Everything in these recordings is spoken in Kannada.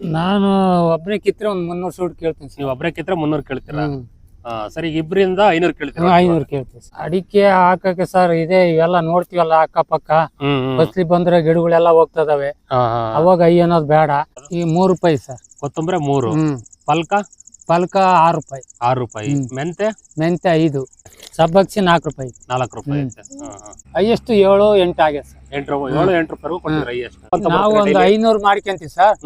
ನಾನು ಒಬ್ಬನೇ ಕಿತ್ರೆ ಒಂದ್ ಮುನ್ನೂರು ಸೂಟ್ ಕೇಳ್ತೀನಿ ಸರ್. ನೀವು ಒಬ್ಬರೇ ಕಿತ್ರೆ ಮುನ್ನೂರು ಕೇಳ್ತೀರಾ? ಹ್ಮ್. ಆ, ಸರಿ ಈಗ ಇಬ್ರಿಂದ ಐನೂರು ಕೇಳ್ತೀರಾ? ಐನೂರು ಕೇಳ್ತೀನಿ ಸರ್. ಅಡಿಕೆ ಹಾಕಕ್ಕೆ ಸರ್ ಇದೆ ಇವೆಲ್ಲ ನೋಡ್ತೀವಲ್ಲ ಅಕ್ಕಪಕ್ಕ? ಹ್ಮ್ ಹ್ಮ್. ಫಸ್ಲಿ ಬಂದ್ರೆ ಗಿಡಗಳೆಲ್ಲ ಹೋಗ್ತದವೆ ಇದಾವೆ. ಅವಾಗ ಐ ಅನ್ನೋದು ಬೇಡ. ಈ ಮೂರು ರೂಪಾಯಿ ಸರ್. ಕೊತ್ತಂಬರಿ ಮೂರು. ಹ್ಮ್. ಪಲ್ಕ? ಪಲ್ಕ ಆರು ರೂಪಾಯಿ. ಆರು ರೂಪಾಯಿ. ಮೆಂತೆ ಮೆಂತೆ ಐದು. ಸಬ್ಬಕ್ಸಿ ನಾಲ್ಕು ರೂಪಾಯಿ. ನಾಲ್ಕು ರೂಪಾಯಿ. ಹೈಯೆಸ್ಟ್ ಏಳು ಎಂಟು ಆಗ್ಯದ ಸರ್. ಎಂಟು ಏಳು ಎಂಟು ರೂಪಾಯಿ ಕೊಡ್ತೀರಾ ನಾವು ಒಂದು? ಐನೂರು ಮಾಡ್ಕೊಂತೀವಿ ಸರ್.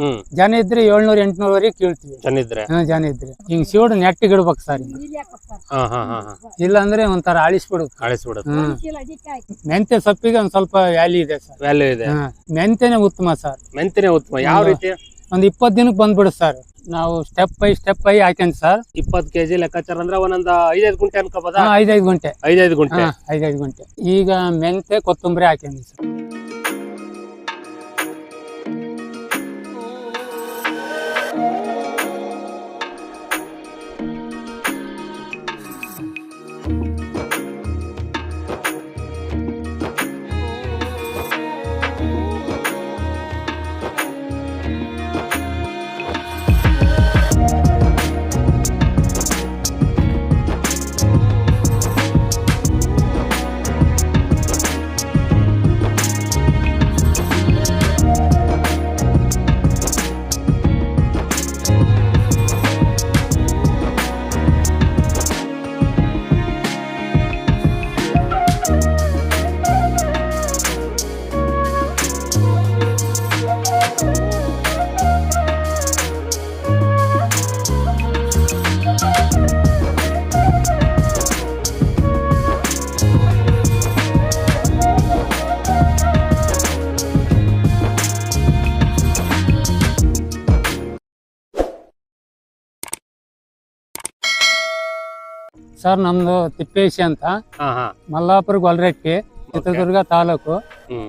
ಜನ ಇದ್ರೆ ಏಳ್ನೂರ ಎಂಟ್ನೂರವರೆಗೆ ಕೇಳ್ತೀವಿ. ಜನ ಇದ್ರೆ? ಜನ ಇದ್ರೆ. ಹಿಂಗ್ ಸೀಡ್ ನೆಟ್ಟಿಗಿಡ್ಬೇಕು ಸರ್ ಇಲ್ಲ ಅಂದ್ರೆ ಹಾ ಹಾ ಇಲ್ಲಾಂದ್ರೆ ಒಂಥರ ಅಳಿಸ್ಬಿಡುತ್ತೆ ಅಳಿಸ್ಬಿಡುತ್ತೆ ಮೆಂತೆ ಸೊಪ್ಪಿಗೆ ಒಂದ್ ಸ್ವಲ್ಪ ವ್ಯಾಲ್ಯೂ ಇದೆ ಸರ್. ವ್ಯಾಲ್ಯೂ ಇದೆ. ಮೆಂತೆನೆ ಉತ್ತಮ ಸರ್. ಮೆಂತೆನೆ ಉತ್ತಮ. ಯಾವ ರೀತಿ? ಒಂದ್ ಇಪ್ಪತ್ ದಿನಕ್ಕೆ ಬಂದ್ಬಿಡು ಸರ್. ನಾವು ಸ್ಟೆಪ್ ಬೈ ಸ್ಟೆಪ್ ಬೈ ಹಾಕ್ಯಂತ ಸರ್. ಇಪ್ಪತ್ ಕೆಜಿ ಲೆಕ್ಕಾಚಾರ ಅಂದ್ರೆ ಒಂದೊಂದು ಐದೈದು ಗುಂಟೆ ಅನ್ಕೋಬೋದಾ? ಐದೈದು ಗಂಟೆ. ಐದೈದು ಗುಂಟೆ. ಹಾ ಐದೈದು ಗಂಟೆ. ಈಗ ಮೆಂತೆ ಕೊತ್ತಂಬರಿ ಹಾಕ್ಯಂಡಿ ಸರ್. ಸರ್ ನಮ್ದು ತಿಪ್ಪೇಶಿ ಅಂತ. ಹಾ ಹಾ. ಮಲ್ಲಾಪುರ ಗೊಲ್ರೆಟ್ಟಿ ಚಿತ್ರದುರ್ಗ ತಾಲೂಕು.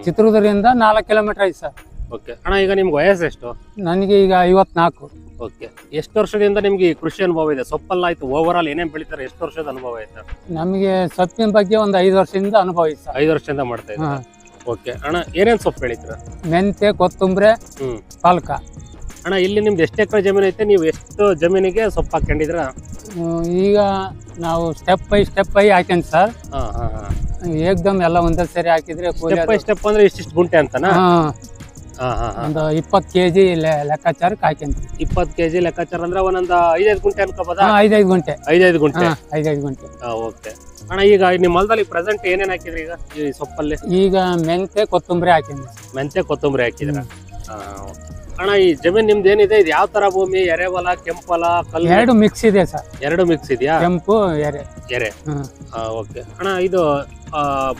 ಚಿತ್ರದುರ್ಗದಿಂದ ನಾಲ್ಕು ಕಿಲೋಮೀಟರ್ ಐತೆ ಸರ್. ಓಕೆ. ಅಣ್ಣ ಈಗ ನಿಮ್ಗೆ ವಯಸ್ಸು ಎಷ್ಟು? ನನಗೆ ಈಗ ಐವತ್ನಾಲ್ಕು. ಓಕೆ. ಎಷ್ಟು ವರ್ಷದಿಂದ ನಿಮ್ಗೆ ಈ ಕೃಷಿ ಅನುಭವ ಇದೆ? ಸೊಪ್ಪಲ್ಲ ಆಯ್ತು ಓವರ್ ಆಲ್ ಏನೇನ್ ಬೆಳಿತಾರೆ ಎಷ್ಟು ವರ್ಷದ ಅನುಭವ ಐತೆ ನಮಗೆ ಸೊಪ್ಪಿನ ಬಗ್ಗೆ ಒಂದು ಐದು ವರ್ಷದಿಂದ ಅನುಭವ ಐತಿ ಸರ್. ಐದು ವರ್ಷದಿಂದ ಮಾಡ್ತಾ ಹಾ. ಓಕೆ. ಅಣ್ಣ ಏನೇನು ಸೊಪ್ಪು ಬೆಳಿತೀರ? ಮೆಂತೆ ಕೊತ್ತಂಬರಿ ಹ್ಮ್. ಪಾಲ್ಕ. ಅಣ್ಣ ಇಲ್ಲಿ ನಿಮ್ದು ಎಷ್ಟು ಎಕರೆ ಜಮೀನು ಐತೆ? ನೀವು ಎಷ್ಟು ಜಮೀನಿಗೆ ಸೊಪ್ಪು ಹಾಕೊಂಡಿದ್ರ ಈಗ ನಾವು ಸ್ಟೆಪ್ ಬೈ ಸ್ಟೆಪ್ ಬೈ ಹಾಕ್ಯಂತ ಸರ್. ಏಕ್ದಮ್ ಎಲ್ಲ ಒಂದೇ ಸರಿ ಹಾಕಿದ್ರೆ ಸ್ಟೆಪ್ ಬೈ ಸ್ಟೆಪ್ ಅಂದ್ರೆ ಇಷ್ಟಿಷ್ಟು ಗುಂಟೆ ಅಂತನಾ? ಒಂದು ಇಪ್ಪತ್ತು ಕೆ ಜಿ ಲೆಕ್ಕಾಚಾರಕ್ಕೆ ಹಾಕ್ಯಂತ. ಇಪ್ಪತ್ತು ಕೆಜಿ ಲೆಕ್ಕಾಚಾರ ಅಂದ್ರೆ ಒಂದೊಂದು ಐದೈದು ಗುಂಟೆ ಅನ್ಕೋಬೋದಾ? ಐದೈದು ಗುಂಟೆ. ಐದೈದು ಗುಂಟೆ. ಐದೈದು ಗುಂಟೆ. ಓಕೆ. ಅಣ್ಣ ಈಗ ನಿಮ್ಮ ಹೊಲದಲ್ಲಿ ಪ್ರೆಸೆಂಟ್ ಏನೇನು ಹಾಕಿದ್ರಿ ಈಗ ಈ ಸೊಪ್ಪಲ್ಲಿ? ಈಗ ಮೆಂತೆ ಕೊತ್ತಂಬರಿ ಹಾಕಿದ್ರಿ ಮೆಂತೆ ಕೊತ್ತಂಬರಿ ಹಾಕಿದ್ರ? ಅಣ್ಣ ಈ ಜಮೀನ್ ನಿಮ್ದು ಏನಿದೆ? ಇದು ಯಾವ ತರ ಭೂಮಿ? ಎರೆವಲ ಕೆಂಪಲ ಕಲ್ಲು? ಎರಡು ಮಿಕ್ಸ್ ಇದೆ ಸರ್. ಎರಡು ಮಿಕ್ಸ್ ಇದೆಯಾ? ಕೆಂಪು ಎರೆ. ಎರೆ. ಹ್ಮ್. ಓಕೆ ಅಣ್ಣ ಇದು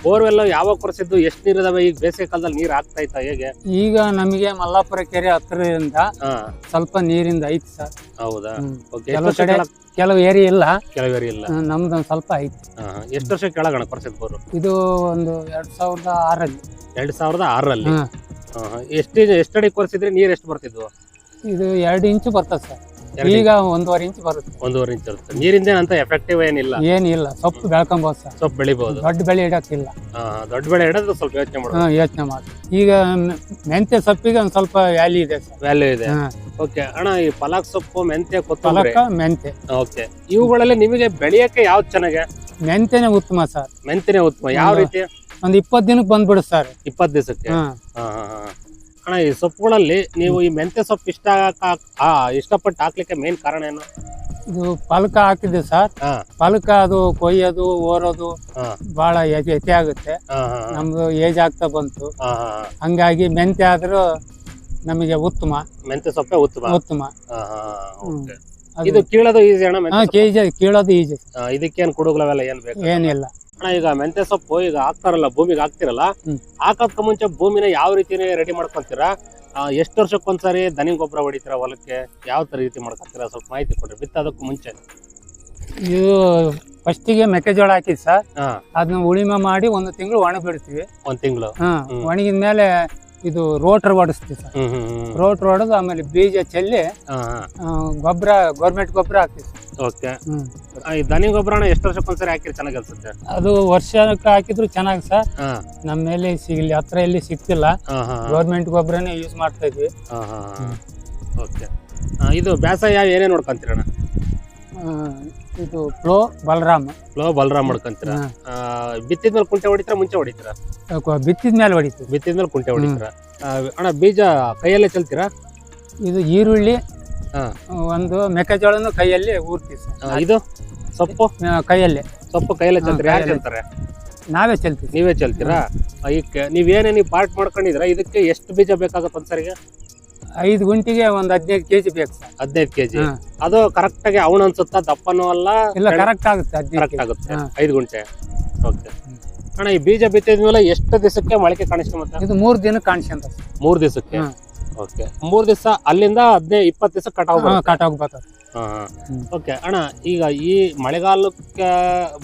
ಬೋರ್ವೆಲ್ ಯಾವಾಗ ಕೊರ್ಸಿದ್ದು? ಎಷ್ಟು ನೀರ್ ಇದಾವೆ? ಈಗ ಬೇಸಿಗೆ ಕಾಲದಲ್ಲಿ ನೀರು ಆಗ್ತಾ ಇತ್ತ ಹೇಗೆ? ಈಗ ನಮಗೆ ಮಲ್ಲಾಪುರ ಕೆರೆ ಹತ್ತಿರದಿಂದ ಹಾ. ಸ್ವಲ್ಪ ನೀರಿಂದ ಐತಿ ಸರ್. ಹೌದಾ? ಹ್ಮ್. ಓಕೆ ಕೆಲವು ಕಡೆ ಕೆಲವು ಏರಿ ಇಲ್ಲ. ಕೆಲವರಿ ಇಲ್ಲ. ಹ್ಮ್, ನಮ್ದು ಒಂದ್ ಸ್ವಲ್ಪ ಐತಿ. ಹಾ, ಹಾ. ಎಷ್ಟು ವರ್ಷ ಕೆಳಗಣ ಕೊರೆಸಿದ್ ಬೋರು? ಇದು ಒಂದು ಎರಡ್ ಸಾವಿರದ ಆರಲ್ಲಿ. ಎರಡ್ ಸಾವಿರದ ಆರಲ್ಲಿ ಹಾ. ಎಷ್ಟು ಎಷ್ಟಡಿ ಕೊರೆಸಿದ್ರೆ ನೀರ್ ಎಷ್ಟು ಬರ್ತಿದ್ವು ಇದು? ಎರಡು ಇಂಚು ಬರ್ತದೆ ಸರ್. ಈಗ ಒಂದೂವರೆ ಇಂಚು ಬರುತ್ತೆ. ಒಂದೂವರೆ ಇಂಚ್ ಬರುತ್ತೆ ನೀರಿಂದ ಅಂತ ಎಫೆಕ್ಟಿವ್ ಏನಿಲ್ಲ. ಏನಿಲ್ಲ. ಸೊಪ್ಪು ಬೆಳ್ಕೊಬೋದು ಸರ್. ಸೊಪ್ಪು ಬೆಳಿಬಹುದು ದೊಡ್ಡ ಬೆಳೆ ಇಡಕ್ಕಿಲ್ಲ. ದೊಡ್ಡ ಬೆಳೆ ಇಡೋದು ಸ್ವಲ್ಪ ಯೋಚನೆ ಮಾಡು ಹಾ ಯೋಚನೆ ಮಾಡಿ. ಈಗ ಮೆಂತ್ಯ ಸೊಪ್ಪಿಗೆ ಒಂದ್ ಸ್ವಲ್ಪ ವ್ಯಾಲ್ಯೂ ಇದೆ ಸರ್. ವ್ಯಾಲ್ಯೂ ಇದೆ. ಓಕೆ ಅಣ್ಣ ಈ ಪಲಾಕ್ ಸೊಪ್ಪು ಮೆಂತ್ಯ ಕೊತ್ತಂಬರಿ? ಮೆಂತ್ಯ. ಮೆಂತೆ ಓಕೆ ಇವುಗಳಲ್ಲಿ ನಿಮಗೆ ಬೆಳೆಯಕ್ಕೆ ಯಾವ್ದು ಚೆನ್ನಾಗೆ? ಮೆಂತ್ಯನೇ ಉತ್ತಮ ಸರ್. ಮೆಂತ್ಯನೇ ಉತ್ತಮ. ಯಾವ ರೀತಿ? ಒಂದ್ ಇಪ್ಪತ್ ದಿನಕ್ಕೆ ಬಂದ್ಬಿಡು ಸರ್ ಇಪ್ಪತ್ ದಿವಸಕ್ಕೆ? ಹಾ. ಅಣ್ಣ ಈ ಸೊಪ್ಪುಗಳಲ್ಲಿ ನೀವು ಈ ಮೆಂತ್ಯ ಸೊಪ್ಪು ಇಷ್ಟ ಹಾಕ- ಆ, ಇಷ್ಟಪಟ್ಟು ಹಾಕ್ಲಿಕ್ಕೆ ಮೇನ್ ಕಾರಣ ಏನು? ಇದು ಪಲಕ ಹಾಕಿದ್ದೆ ಸರ್ ಹಾ. ಫಲಕ ಅದು ಕೊಯ್ಯೋದು ಓರೋದು ಹಾ. ಬಹಳ ಯತಿ ಹೆಚ್ಚೆ ಆಗುತ್ತೆ. ಹಾ ಹಾ ನಮ್ದು ಏಜ್ ಆಗ್ತಾ ಬಂತು. ಹಾ, ಹಾ, ಹಾ. ಹಂಗಾಗಿ ಮೆಂತ್ಯ ಆದ್ರೂ ನಮಗೆ ಉತ್ತಮ. ಮೆಂತ್ಯ ಸೊಪ್ಪೆ ಉತ್ತಮ? ಉತ್ತಮ. ಹಾ, ಹಾ, ಹಾ, ಹ್ಮ್. okay. ಇದು ಕೀಳೋದು ಈಸಿ ಅಣ್ಣ ಹಾ ಮೆಂತ್ಯ ಸೊಪ್ಪು? ಕೆಜಿ ಕೀಳೋದು ಈಜಿ ಆ, ಇದಕ್ಕೇನ್ ಕುಡುಗ್ಲವೆಲ್ಲ ಏನ್ ಬೇಕು? ಏನಿಲ್ಲ. ಅಣ್ಣ ಈಗ ಮೆಂತ್ಯ ಸೊಪ್ಪು ಈಗ ಹಾಕ್ತಾರಲ್ಲ ಭೂಮಿಗೆ ಹಾಕ್ತಿರಲ್ಲ ಹ್ಮ್. ಹಾಕೋದ್ಕ ಮುಂಚೆ ಭೂಮಿನ ಯಾವ ರೀತಿ ರೆಡಿ ಮಾಡ್ಕೊಂತೀರಾ ಆ, ಎಷ್ಟು ವರ್ಷಕ್ಕೊಂದ್ಸರಿ ದನಿ ಗೊಬ್ಬರ ಹೊಡಿತೀರಾ ಹೊಲಕ್ಕೆ? ಯಾವ ತರ ರೀತಿ ಮಾಡ್ಕೊಂತೀರಾ ಸ್ವಲ್ಪ ಮಾಹಿತಿ ಕೊಡ್ರಿ ಬಿತ್ತೋದಕ್ಕೂ ಮುಂಚೆ. ಇದು ಫಸ್ಟಿಗೆ ಮೆಕ್ಕೆಜೋಳ ಹಾಕಿದ್ ಸರ್. ಹಾ. ಅದನ್ನ ಉಳಿಮೆ ಮಾಡಿ ಒಂದು ತಿಂಗಳು ಒಣ ಬಿಡ್ತೀವಿ. ಒಂದ್ ತಿಂಗಳು. ಹಾ ಹ್ಮ್. ಒಣಗಿದ ಮೇಲೆ ಇದು ರೋಟರ್ ಹೊಡಿಸ್ತೀವಿ ಸರ್. ರೋಟರ್ ಹೊಡೆದು ಆಮೇಲೆ ಬೀಜ ಚೆಲ್ಲಿ ಗೊಬ್ಬರ ಗೌರ್ಮೆಂಟ್ ಗೊಬ್ಬರ ಹಾಕ್ತೀವಿ ಸರ್. ಓಕೆ. ಈ ದನಿ ಗೊಬ್ಬರನ ಎಷ್ಟು ವರ್ಷಕ್ಕೊಂದ್ಸರಿ ಹಾಕಿದ್ರೆ ಚೆನ್ನಾಗಿ ಅನ್ಸುತ್ತೆ? ಅದು ವರ್ಷಕ್ಕೆ ಹಾಕಿದ್ರು ಚೆನ್ನಾಗಿ ಸರ್. ನಮ್ಮ ಮೇಲೆ ಸಿಗಲಿ ಹತ್ರ ಎಲ್ಲಿ ಸಿಗ್ತಿಲ್ಲ. ಹಾ ಗೌರ್ಮೆಂಟ್ ಗೊಬ್ಬರನೇ ಯೂಸ್ ಮಾಡ್ತಾ ಇದ್ವಿ. ಓಕೆ. ಇದು ಬೇಸಾಯ ಏನೇ ನೋಡ್ಕೊಂತೀರಣ್ಣ? ಇದು ಫ್ಲೋ ಬಲರಾಮ ಫ್ಲೋ ಬಲರಾಮ್ ಮಾಡ್ಕೊಂತೀರ? ಹಾ. ಬಿತ್ತಿದ ಮೇಲೆ ಕುಂಟೆ ಹೊಡಿತೀರಾ ಮುಂಚೆ ಹೊಡಿತೀರಾ? ಬಿತ್ತಿದ ಮೇಲೆ ಹೊಡಿತೀವಿ. ಬಿತ್ತಿದ ಮೇಲೆ ಕುಂಟೆ ಹೊಡಿತೀರ? ಅಣ್ಣ ಬೀಜ ಕೈಯಲ್ಲೇ ಚೆಲ್ತೀರಾ? ಇದು ಈರುಳ್ಳಿ ಹಾ. ಒಂದು ಮೆಕ್ಕೆಜೋಳನು ಕೈಯಲ್ಲಿ ಊರ್ತೀವಿ ಸರ್. ಇದು? ಸೊಪ್ಪು? ಕೈಯಲ್ಲಿ ಕೈಯಲ್ಲೇ. ಸೊಪ್ಪು ಕೈಯಲ್ಲೇ ಚೆಲ್ತೀರಾ? ಯಾರು ಕೈಯಲ್ಲೇ. ಚೆಲ್ತಾರೆ? ನಾವೇ ಚೆಲ್ತೀವಿ ನೀವೇ ಚೆಲ್ತೀರಾ? ಈಗ ನೀವೇನೇ ನೀವು ಪಾರ್ಟ್ ಮಾಡ್ಕೊಂಡಿದ್ರ ಇದಕ್ಕೆ ಎಷ್ಟು ಬೀಜ ಬೇಕಾಗುತ್ತೆ ಒಂದ್ಸರಿಗೆ ಐದು ಗುಂಟಿಗೆ ಒಂದು ಹದಿನೈದು ಕೆಜಿ ಬೇಕು. ಸರ್ ಹದಿನೈದು ಕೆಜಿ. ಹಾ. ಅದು ಕರೆಕ್ಟ್ ಆಗಿ ಅವನ ಅನ್ಸುತ್ತಾ ದಪ್ಪನೂ ಅಲ್ಲ ಇಲ್ಲ ಕರೆಕ್ಟ್ ಆಗುತ್ತೆ ಹದಿನೈದು ಕರೆಕ್ಟ್ ಆಗುತ್ತೆ. ಹಾ. ಐದು ಗುಂಟೆ. ಓಕೆ ಅಣ್ಣ ಈ ಬೀಜ ಬಿತ್ತಿದ್ಮೇಲೆ ಎಷ್ಟು ದಿವಸಕ್ಕೆ ಮೊಳಕೆ ಕಾಣಿಸ್ಕೊಂಬತ್ತೆ? ಇದು ಮೂರು ದಿನ ಕಾಣಿಸ್ಕೊಂತ ಮೂರ್ ದಿವಸಕ್ಕೆ? ಹಾ. ಓಕೆ. ಮೂರ್ ದಿವಸ ಅಲ್ಲಿಂದ ಹದಿನೈದು ಇಪ್ಪತ್ತು ದಿವಸ ಕಟಾವ್ ಬರುತ್ತೆ. ಕಟಾವ್ ಬರ್ತದೆ. ಹಾ, ಹಾ. ಹ್ಮ್. ಓಕೆ ಅಣ್ಣ ಈಗ ಈ ಮಳೆಗಾಲಕ್ಕೆ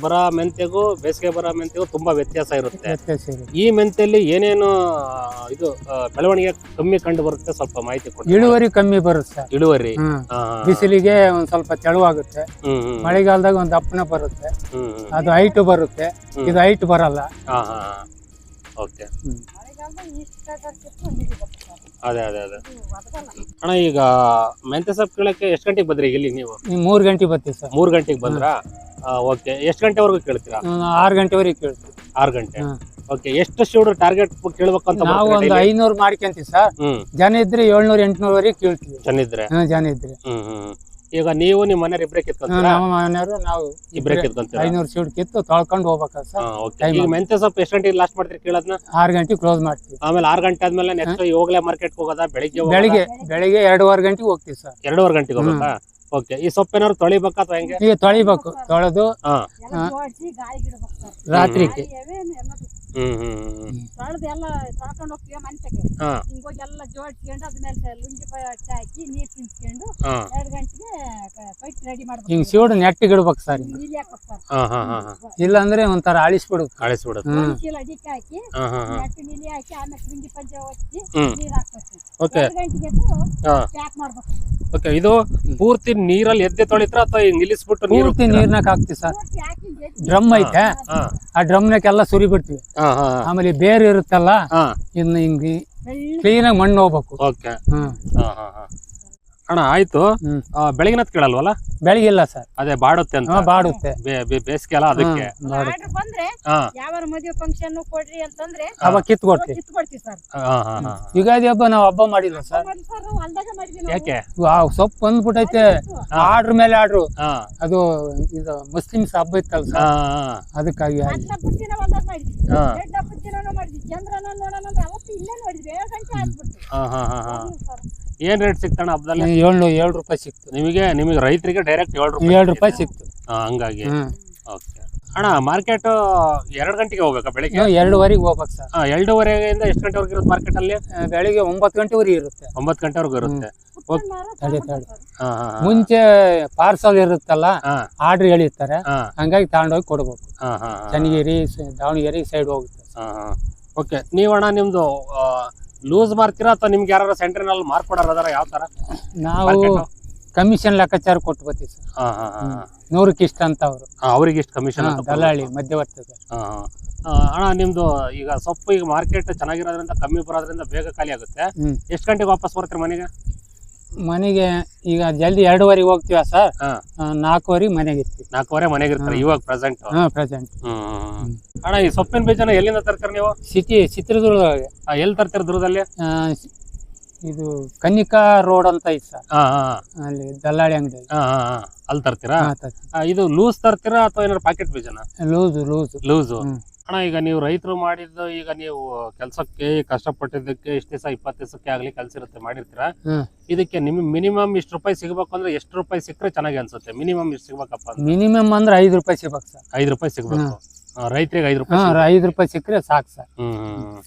ಬರೋ ಮೆಂತೆಗೂ ಬೇಸಿಗೆ ಬರೋ ಮೆಂತೆಗೂ ತುಂಬಾ ವ್ಯತ್ಯಾಸ ಇರುತ್ತೆ. ವ್ಯತ್ಯಾಸ ಇದೆ ಈ ಮೆಂತೆಯಲ್ಲಿ ಏನೇನು ಆ, ಇದು ಆ, ಬೆಳವಣಿಗೆ ಕಮ್ಮಿ ಕಂಡು ಬರುತ್ತೆ ಸ್ವಲ್ಪ ಮಾಹಿತಿ ಕೊಡಿ. ಇಳುವರಿ ಕಮ್ಮಿ ಬರುತ್ತೆ. ಸರ್ ಇಳುವರಿ. ಹ್ಮ್. ಹಾ, ಹಾ, ಹಾ. ಬಿಸಿಲಿಗೆ ಒಂದ್ ಸ್ವಲ್ಪ ತೆಳುವಾಗುತ್ತೆ. ಹ್ಮ್, ಹ್ಮ್, ಮಳೆಗಾಲದಾಗ ಒಂದು ಅಪ್ಪನ ಬರುತ್ತೆ. ಹ್ಮ್, ಹ್ಮ್. ಅದು ಹೈಟ್ ಬರುತ್ತೆ. ಹ್ಮ್. ಇದು ಹೈಟ್ ಬರಲ್ಲ. ಹಾ, ಹಾ, ಹಾ. ಓಕೆ. ಅದೇ ಅದೇ ಅದೇ. ಅಣ್ಣ ಈಗ ಮೆಂತೆ ಸೊಪ್ಪು ಕೇಳಕ್ಕೆ ಎಷ್ಟು ಗಂಟೆಗೆ ಬಂದ್ರಿ ಇಲ್ಲಿ ನೀವು? ಈ ಮೂರು ಗಂಟೆ ಬರ್ತೀವಿ ಸರ್. ಮೂರ್ ಗಂಟೆಗೆ ಬಂದ್ರಾ? ಓಕೆ. ಎಷ್ಟು ಗಂಟೆವರೆಗೂ ಕೇಳ್ತೀರಾ? ಆರು ಗಂಟೆವರೆಗೆ ಕೇಳ್ತೀವಿ. ಆರು ಗಂಟೆ. ಓಕೆ. ಎಷ್ಟು ಶೂಡ್ ಟಾರ್ಗೆಟ್ ಕೇಳ್ಬೇಕು ಅಂತ ನಾವು ಒಂದು? ಐನೂರು ಮಾಡ್ಕೊಂತೀವಿ ಸರ್. ಜನ ಇದ್ರೆ ಏಳ್ನೂರ ಎಂಟ್ನೂರವರೆಗೆ ಕೇಳ್ತೀವಿ. ಜನ ಇದ್ರೆ. ಹ್ಮ್ ಹ್ಮ್ ಹ್ಮ್. ಈಗ ನೀವು ನಿಮ್ಮ ಮನೆಯವ್ರು ಇಬ್ರೇ ಹ್ಮ್, ಕಿತ್ಕೊಂತೀರಾ ನಮ್ಮ ಮನೆಯವರು ನಾವು ಕಿತ್ಕೊಂತೀರಾ? ಐನೂರು ಸೀಡ್ ಕಿತ್ತು ತೊಳ್ಕೊಂಡು ಹೋಗ್ಬೇಕ ಸರ್. ಈಗ ಮೆಂತೆ ಸೊಪ್ಪು ಎಷ್ಟು ಗಂಟೆಗೆ ಲಾಸ್ಟ್ ಮಾಡ್ತೀರಿ ಕೇಳೋದ್ನ ಆರು ಗಂಟೆ ಕ್ಲೋಸ್ ಮಾಡ್ತೀವಿ. ಆಮೇಲೆ ಆರು ಗಂಟೆ ಆದ್ಮೇಲೆ ನೆಕ್ಸ್ಟ್ ಹೋಗ್ಲೇ ಮಾರ್ಕೆಟ್ ಹೋಗೋದಾ? ಬೆಳಿಗ್ಗೆ ಹೋಗೋದಾ? ಬೆಳಿಗ್ಗೆ ಬೆಳಿಗ್ಗೆ ಎರಡೂವರೆ ಗಂಟೆಗೆ ಹೋಗ್ತೀವಿ ಸರ್. ಎರಡೂವರೆ ಗಂಟೆಗೆ ಹೋಗ್ಬೇಕಾ ಓಕೆ. ಈ ಸೊಪ್ಪು ಏನಾದ್ರು ತೊಳಿಬೇಕಾ ಅಥವಾ ಹೆಂಗೆ? ಈಗ ತೊಳಿಬೇಕು ತೊಳೆದು ಹಾ. ರಾತ್ರಿಗೆ. ಹ್ಮ್ ಹ್ಮ್ ಹ್ಮ್ ತೊಳೆದು ಎಲ್ಲ ಸಾಕೊಂಡು ಹೋಗ್ತೀವಿ ಮನ್ಸಕ್ಕೆ? ಹಾ. ಹಿಂಗೋಗಿ ಎಲ್ಲ ಜೋಡಿಸ್ಕೊಂಡು ಅದ್ಮೇಲೆ ಲುಂಗಿ ಬಟ್ಟೆ ಹಾಕಿ ನೀರ್ ತಿನ್ಸ್ಕೊಂಡು ಎರಡು ಗಂಟೆಗೆ ಕೈಟ್ ರೆಡಿ ಮಾಡ್ಬೇಕು. ಹಿಂಗ್ ಸೀಡ್ ನೆಟ್ಟಿಗೆ ಇಡ್ಬೇಕು ಸರ್ ಇಲ್ಲ ಅಂದ್ರೆ ಒಂಥರ ಅಳಿಸ್ಬಿಡುತ್ತೆ ಕಳಿಸ್ಬಿಡುತ್ತೆ ಹ್ಮ್. ಚೀಲ ಅಡಿಕೆ ಹಾಕಿ ಹಾ ಹಾ ಹಾ. ನೆಟ್ಟು ನೀಲಿ ಹಾಕಿ ಆಮೇಲೆ ಲುಂಗಿ ಪಂಚೆ ಹೊಚ್ಚಿ ಹ್ಮ್. ನೀರ್ ಹಾಕ್ಬೇಕು ಓಕೆ. ಎರಡು ಗಂಟೆಗೆ ಪ್ಯಾಕ್ ಮಾಡ್ಬೇಕು. ಓಕೆ ಇದು ಪೂರ್ತಿ ನೀರಲ್ಲಿ ಎದ್ದೆ ತೊಳಿತ್ರ ಅಥವಾ ನಿಲ್ಲಿಸ್ಬಿಟ್ಟು ನೀರು ಪೂರ್ತಿ ನೀರ್ನಾಗ ಹಾಕ್ತಿ ಸರ್. ಡ್ರಮ್ ಐತೆ. ಆ ಡ್ರಮ್ನಾಗೆಲ್ಲ ಸುರಿ ಬಿಡ್ತೀವಿ ಆಮೇಲೆ ಬೇರೆ ಇರುತ್ತಲ್ಲ ಇನ್ನು ಹಿಂಗೆ ಕ್ಲೀನ್ ಕ್ಲೀನಾಗಿ ಮಣ್ಣು ಹೋಗ್ಬೇಕು. Okay hmm. ಅಣ್ಣ ಆಯ್ತು. ಬೆಳಗಿನ ಕೇಳಲ್ವಲ್ಲ? ಬೆಳಿಗ್ಗೆ ಇಲ್ಲ ಸರ್. ಅದೇ ಬಾಡುತ್ತೆ ಅಂತ. ಬಾಡುತ್ತೆ. ಬೇಸಿಗೆ ಅಲ್ಲ ಅದಕ್ಕೆ. ಆರ್ಡರ್ ಬಂದ್ರೆ ಹಾ. ಯಾವ ಮದುವೆ ಫಂಕ್ಷನ್ ಕೊಡ್ರಿ ಅಂತಂದ್ರೆ ಅವಾಗ ಕಿತ್ ಕೊಡ್ತೀವಿ ಕೊಡ್ತೀವಿ ಸರ್. ಹಾ ಹಾ ಹಾ ಯುಗಾದಿ ಹಬ್ಬ ನಾವು ಹಬ್ಬ ಮಾಡಿಲ್ಲ ಸರ್. ಯಾಕೆ? ಆ ಸೊಪ್ಪು ಬಂದ್ಬಿಟ್ಟೈತೆ. ಆರ್ಡರ್ ಆರ್ಡ್ರ್ ಮೇಲೆ ಆರ್ಡ್ರು. ಹಾ. ಅದು ಇದು ಮುಸ್ಲಿಮ್ಸ್ ಹಬ್ಬ ಇತ್ತಲ್ಲ ಹಾ ಸರ್ ಅದಕ್ಕಾಗಿ ಹಾ. ಎರಡು ಹಬ್ಬದ ದಿನನೂ ಮಾಡಿದ್ವಿ. ಚಂದ್ರನ ನೋಡೋಣ ಅವತ್ತು ಇಲ್ಲೇ ನೋಡಿದ್ವಿ. ಏಳು ಗಂಟೆ ಆಗ್ಬಿಡ್ತು. ಹಾ ಹಾ ಹಾ ಹಾ. ಸರ್. ಏನ್ ರೇಟ್ ಸಿಗ್ತಾಣ ಹಬ್ಬದಲ್ಲಿ? ಏಳು ಏಳು ರೂಪಾಯಿ ಸಿಕ್ತು. ನಿಮಗೆ ನಿಮಗೆ ರೈತರಿಗೆ ಡೈರೆಕ್ಟ್ ಏಳು ರೂಪಾಯಿ ಏಳು ರೂಪಾಯಿ ಸಿಕ್ತು. ಹಾ, ಹಂಗಾಗಿ. ಹ್ಮ್. ಓಕೆ ಅಣ್ಣ ಮಾರ್ಕೆಟ್ ಎರಡು ಗಂಟೆಗೆ ಹೋಗ್ಬೇಕಾ ಬೆಳಿಗ್ಗೆ? ಎರಡುವರೆಗೆ ಎರಡೂವರೆಗೆ ಹೋಗ್ಬೇಕು ಸರ್. ಹಾ ಎರಡೂವರೆಯಿಂದ ಎಷ್ಟು ಗಂಟೆವರೆಗೆ ಇರುತ್ತೆ ಮಾರ್ಕೆಟ್ ಅಲ್ಲಿ? ಆ, ಬೆಳಿಗ್ಗೆ ಒಂಬತ್ತು ಗಂಟೆವರೆಗೆ ಇರುತ್ತೆ. ಒಂಬತ್ತು ಗಂಟೆವರೆಗೂ ಇರುತ್ತೆ. ಓಕೆ ತಡಿ, ಹಾ ಹಾ ಹಾ. ಮುಂಚೆ ಪಾರ್ಸಲ್ ಇರುತ್ತಲ್ಲ ಹಾ. ಆರ್ಡ್ರ್ ಹೇಳಿರ್ತಾರೆ ಹಾ. ಹಂಗಾಗಿ ತಗೊಂಡೋಗಿ ಕೊಡ್ಬೇಕು. ಹಾ ಹಾ ಚನ್ನಗಿರಿ ಸ- ದಾವಣಗೆರೆ ಸೈಡ್ ಹೋಗುತ್ತೆ. ಹಾ ಓಕೆ ನೀವಣ್ಣ ನಿಮ್ದು ಲೂಸ್ ಮಾರ್ತೀರಾ ಅಥವಾ ನಿಮ್ಗೆ ಯಾರು ಸೆಂಟ್ರಿನಲ್ಲಿ ಮಾರ್ಕೊಡೋರು ಅದಾರ? ಯಾವ ತರ ನಾವು ಕಮಿಷನ್ ಲೆಕ್ಕಾಚಾರ ಕೊಟ್ಟು ಬರ್ತೀವಿ ಸರ್. ಹಾ ಹಾ ಹಾ ನೂರಕ್ಕೆ ಇಷ್ಟ ಅಂತ ಅವರು. ಅವ್ರಿಗೆ ಇಷ್ಟು ಕಮಿಷನ್ ಅಂತ ದಲ್ಲಾಳಿ ಮಧ್ಯವರ್ತಿ ಸರ್ ಹಾ. ಆ, ಅಣ್ಣ ನಿಮ್ದು ಈಗ ಸೊಪ್ಪು ಈಗ ಮಾರ್ಕೆಟ್ ಚೆನ್ನಾಗಿರೋದ್ರಿಂದ ಕಮ್ಮಿ ಬರೋದ್ರಿಂದ ಬೇಗ ಖಾಲಿ ಆಗುತ್ತೆ. ಹ್ಮ್. ಎಷ್ಟು ಗಂಟೆಗೆ ವಾಪಸ್ ಬರ್ತೀರಿ ಮನೆಗೆ? ಮನೆಗೆ ಈಗ ಜಲ್ದಿ ಎರಡೂವರೆಗೆ ಹೋಗ್ತೀವ ಸರ್? ಹಾ. ನಾಲ್ಕುವರೆಗೆ ಮನೆಗೆ ಇರ್ತೀವಿ. ನಾಲ್ಕೂವರೆ ಮನೆಗೆ ಇರ್ತಾರೆ? ಇವಾಗ ಪ್ರೆಸೆಂಟ್ ಹಾ ಪ್ರೆಸೆಂಟ್ ಅಣ್ಣ ಈ ಸೊಪ್ಪಿನ ಬೀಜನ ಎಲ್ಲಿಂದ ತರ್ತಾರೆ ನೀವು? ಸಿಟಿ ಚಿತ್ರದುರ್ಗ ಎಲ್ಲಿ ತರ್ತೀರ ಸ್- ಇದು ಕನ್ನಿಕಾ ರೋಡ್ ಅಂತ ಐತೆ ಸರ್. ಹಾ ಅಲ್ಲಿ ದಲ್ಲಾಳಿ ಅಂಗಡಿ ಹಾ ಅಲ್ಲಿ ತರ್ತೀರಾ? ಆ, ಇದು ಲೂಸ್ ತರ್ತೀರಾ ಅಥವಾ ಏನಾದ್ರು ಪ್ಯಾಕೆಟ್ ಬೀಜನ ಲೂಸ್ ಲೂಸ್. ಲೂಸ್. ಅಣ್ಣ ಈಗ ನೀವು ರೈತರು ಮಾಡಿದ್ದು ಈಗ ನೀವು ಕೆಲಸಕ್ಕೆ ಕಷ್ಟಪಟ್ಟಿದ್ದಕ್ಕೆ ಇಷ್ಟು ದಿವಸ ಇಪ್ಪತ್ತು ದಿವಸಕ್ಕೆ ಆಗಲಿ ಕೆಲಸ ಇರುತ್ತೆ ಮಾಡಿರ್ತೀರಾ? ಹ್ಮ್. ಇದಕ್ಕೆ ನಿಮ್ ಮಿನಿಮಮ್ ಇಷ್ಟು ರೂಪಾಯಿ ಸಿಗಬೇಕು ಅಂದ್ರೆ ಎಷ್ಟು ರೂಪಾಯಿ ಸಿಕ್ಕರೆ ಚೆನ್ನಾಗಿ ಅನ್ಸುತ್ತೆ? ಮಿನಿಮಮ್ ಇಷ್ಟು ಸಿಗ್ಬೇಕಪ್ಪ ಅಂದ್ರೆ? ಮಿನಿಮಮ್ ಅಂದ್ರೆ ಐದು ರೂಪಾಯಿ ಸಿಗ್ಬೇಕು ಸರ್. ಐದು ರೂಪಾಯಿ ಸಿಗ್ಬೇಕು. ರೈತರಿಗೆ ಐದು ರೂಪಾಯಿ ಹಾ. ಐದು ರೂಪಾಯಿ ಸಿಕ್ಕರೆ ಸಾಕು ಸರ್. ಹ್ಮ್ ಹ್ಮ್, ಹ್ಮ್.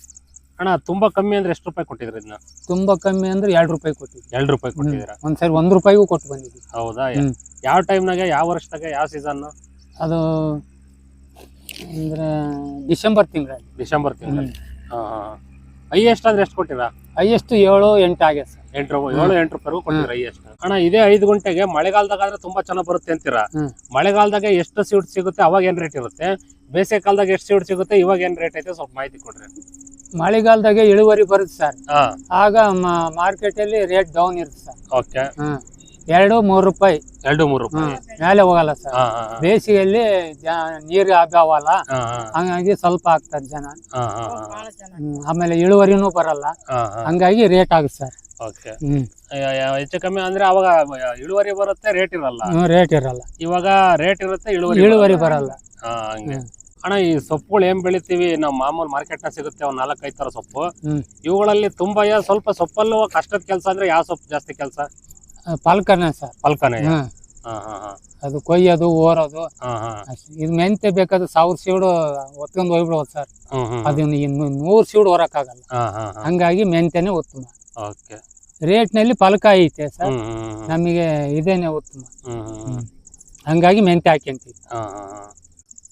ಅಣ್ಣ ತುಂಬಾ ಕಮ್ಮಿ ಅಂದ್ರೆ ಎಷ್ಟು ರೂಪಾಯಿ ಕೊಟ್ಟಿದ್ರಿ ಇದನ್ನ ತುಂಬಾ ಕಮ್ಮಿ ಅಂದ್ರೆ ಎರಡು ರೂಪಾಯಿ ಕೊಟ್ಟಿದ್ವಿ. ಎರಡು ರೂಪಾಯಿ ಕೊಟ್ಟಿದ್ದೀರಾ? ಒಂದ್ಸರಿ ಒಂದ್ ರೂಪಾಯಿಗೂ ಕೊಟ್ಟು ಬಂದಿದ್ವಿ. ಹೌದಾ? ಹ್ಮ್. ಯಾವ ಟೈಮ್ನಾಗ ಯಾವ ವರ್ಷದಾಗ ಯಾವ ಸೀಸನ್ ಅದು ಅಂದ್ರೆ ಡಿಸೆಂಬರ್ ತಿಂಗಳ ಡಿಸೆಂಬರ್ ತಿಂಗಳ ಹೈಯೆಸ್ಟ್ ಅಂದ್ರೆ ಎಷ್ಟು ಕೊಟ್ಟಿರಾ? ಹೈಯೆಸ್ಟ್ ಏಳು ಎಂಟು ಆಗ್ಯ ಸರ್. ಎಂಟು ರೂಪಾಯಿ ಏಳು ಎಂಟು ರೂಪಾಯಿಗೂ ಕೊಟ್ಟಿದ್ರ ಹೈಯೆಸ್ಟ್? ಅಣ್ಣ ಇದೇ ಐದು ಗಂಟೆಗೆ ಮಳೆಗಾಲದಾಗ ಆದ್ರೆ ತುಂಬಾ ಚೆನ್ನಾಗಿ ಬರುತ್ತೆ ಅಂತೀರಾ? ಹ್ಮ್. ಮಳೆಗಾಲದಾಗ ಎಷ್ಟು ಸೀಟ್ ಸಿಗುತ್ತೆ ಅವಾಗ ಏನ್ ರೇಟ್ ಇರುತ್ತೆ? ಬೇಸಿಗೆ ಕಾಲದಾಗ ಎಷ್ಟು ಸೀಟ್ ಸಿಗುತ್ತೆ ಇವಾಗ ಏನ್ ರೇಟ್ ಐತೆ ಸ್ವಲ್ಪ ಮಾಹಿತಿ ಕೊಡ್ರಿ. ಮಳೆಗಾಲದಾಗೆ ಇಳುವರಿ ಬರುತ್ತೆ ಸರ್. ಹಾ. ಆಗ ಮಾರ್ಕೆಟ್ ಅಲ್ಲಿ ರೇಟ್ ಡೌನ್ ಇರುತ್ತೆ ಸರ್. ಓಕೆ. ಹ್ಮ್ ಎರಡು ಮೂರು ರೂಪಾಯಿ. ಎರಡು ಮೂರು ಹ್ಮ್ ರೂಪಾಯಿ ಮೇಲೆ ಹೋಗಲ್ಲ ಸರ್. ಹಾ ಹಾ ಹಾ. ಬೇಸಿಗೆಯಲ್ಲಿ ಜ- ನೀರು ಹಾ ಹಾ. ಹಂಗಾಗಿ ಸ್ವಲ್ಪ ಆಗ್ತಾರೆ ಜನ. ಹಾ ಹಾ ಹಾ. ಬಹಳ ಚೆನ್ನಾಗಿ ಹ್ಮ್. ಆಮೇಲೆ ಇಳುವರಿನೂ ಬರಲ್ಲ. ಹಾ ಹಾ. ಹಂಗಾಗಿ ರೇಟ್ ಆಗುತ್ತೆ ಸರ್. ಹ್ಮ್. ಹೆಚ್ಚು ಕಮ್ಮಿ ಅಂದ್ರೆ ಅವಾಗ ಇಳುವರಿ ಬರುತ್ತೆ ರೇಟ್ ಇರಲ್ಲ. ರೇಟ್ ಇರಲ್ಲ. ಇವಾಗ ರೇಟ್ ಇರುತ್ತೆ ಇಳುವರಿ ಇಳುವರಿ ಬರಲ್ಲ. ಬರಲ್ಲ. ಹಾ ಹಂಗೆ. ಹ್ಮ್. ಅಣ್ಣ ಈ ಸೊಪ್ಪುಗಳು ಏನ್ ಬೆಳಿತೀವಿ? ನಾವು ಮಾಮೂಲಿ ಮಾರ್ಕೆಟ್ನ ಸಿಗುತ್ತೆ ಒಂದ್ ನಾಲ್ಕೈದು ತರ ಸೊಪ್ಪು. ಇವುಗಳಲ್ಲಿ ತುಂಬಾ ಯಾ- ಸ್ವಲ್ಪ ಸೊಪ್ಪಲ್ಲೂ ಕಷ್ಟದ ಕೆಲಸ ಅಂದ್ರೆ ಯಾವ ಸೊಪ್ಪು ಜಾಸ್ತಿ ಕೆಲಸ? ಪಾಲ್ಕನ ಸರ್. ಪಲ್ಕನೆ ಹಾ ಅದು ಕೊಯ್ಯೋದು ಓರೋದು ಅಷ್ಟೇ. ಇದು ಮೆಂತೆ ಬೇಕಾದ್ರೆ ಸಾವಿರ ಸೀಡು ಒತ್ಕೊಂಡು ಹೋಗ್ಬಿಡೋದು ಸರ್. ಅದನ್ನ ಇನ್ನು ನೂರು ಸೀಡು ಹೊರಕ್ಕಾಗಲ್ಲ ಹಂಗಾಗಿ ಮೆಂತೆನೆ ಉತ್ತಮ. ಓಕೆ. ರೇಟ್ನಲ್ಲಿ ಫಲಕ ಐತೆ ಸರ್. ನಮಗೆ ಇದೇನೆ ಉತ್ತಮ. ಹಂಗಾಗಿ ಮೆಂತೆ ಹಾಕ್ಯಂತೀವಿ